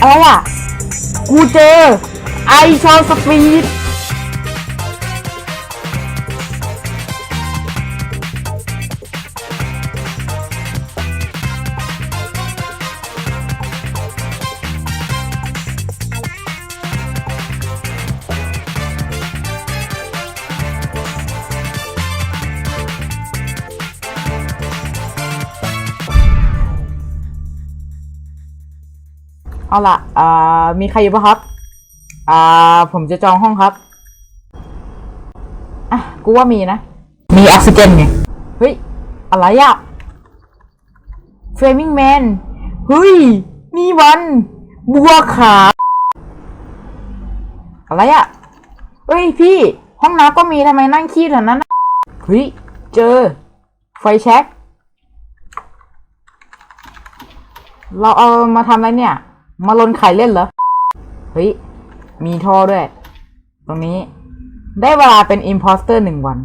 อะไรอะ กูเจอไอชอนสปีด เอาล่ะอ่ามีใครอยู่ปะครับ อ่า ผมจะจองห้องครับ อะ กูว่ามีนะ มีออกซิเจนไง เฮ้ย อะไรอะเฟรมิงแมน เฮ้ย นี่มันบัวขาว อะไรอะเฮ้ยพี่ ห้องน้ำก็มีทำไมนั่งขี้แถวนั้นเฮ้ย เจอ ไฟแช็กเราเอามาทำอะไรเนี่ย มาลนไข่เล่นเหรอ เฮ้ย มีท่อด้วย ตรงนี้ ได้เวลาเป็นอิ p พ s สเตอร์หนึ่งวัน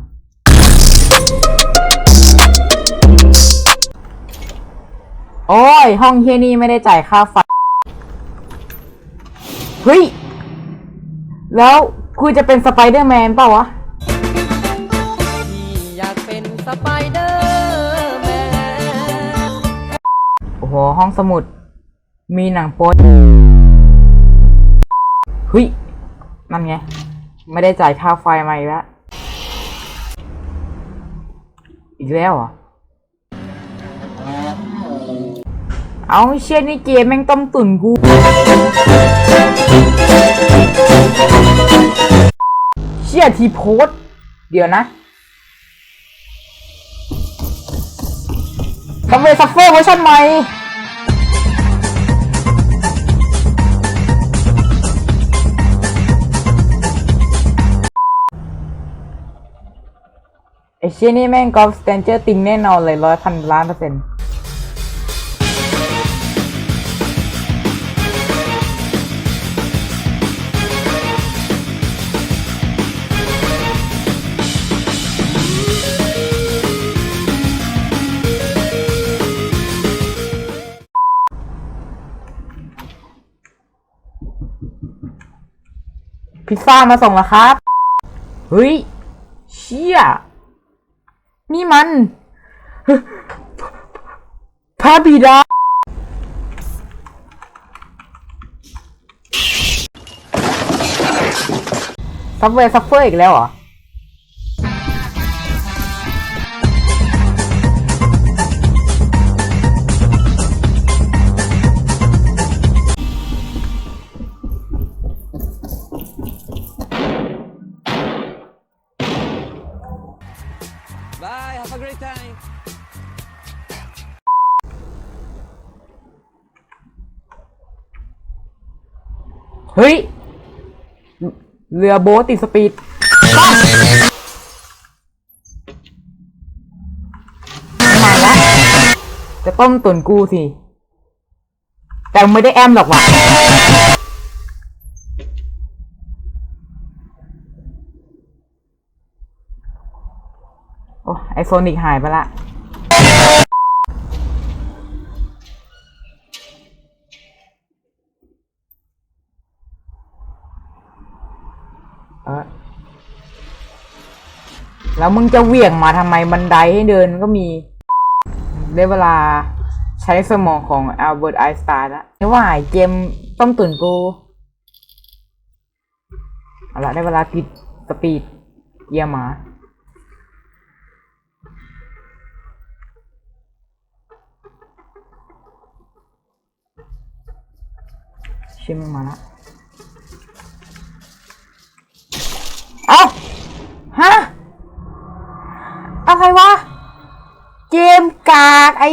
โอ้ย ห้องเฮียนี่ไม่ได้จ่ายค่าไฟ เฮ้ย แล้วกูจะเป็นสไปเดอร์แมนเปล่าวะพี่อยากเป็นสไปเดอร์แมน โอ้โห ห้องสมุด มีหนังโป๊เฮ้ยนั่นไง ไม่ได้จ่ายค่าไฟมาอีกแล้ว อีกแล้วเหรอเอาเชี่ยนี่เกมแม่งต้มตุ๋นกู เชี่ยทีโพสเดี๋ยวนะซัมเวซัฟเฟอร์เวอร์ชันใหม่ ไอเชี่ยนี่แม่งกอล์ฟสเตนเจอร์ติงแน่นอนเลยร้อยพันล้านเปอร์เซ็นต์พิซซ่ามาส่งแล้วครับ เฮ้ย เชี่ย นี่มัน พระบิดา ซับเวย์ซัฟเฟอร์อีกแล้วเหรอ บาย have a great time เฮ้ย เรือโบ๊ทติดสปีด มาแล้ว จะต้มตุนกูสิ แต่ไม่ได้แอมหรอกว่ะ โอ้ไอโซนิกหายไปละ เออแล้วมึงจะเหวี่ยงมาทำไมบันไดให้เดินก็มี ได้เวลาใช้สมองของอัลเบิร์ตไอน์สไตน์แล้วไม่ว่าไอ้เกมต้มตุ๋นกูเอาละได้เวลาติดสปีดเยี่ยมหมา เชื่อมึงมาละเอ้าฮะ อะไรวะ เกมกากไอ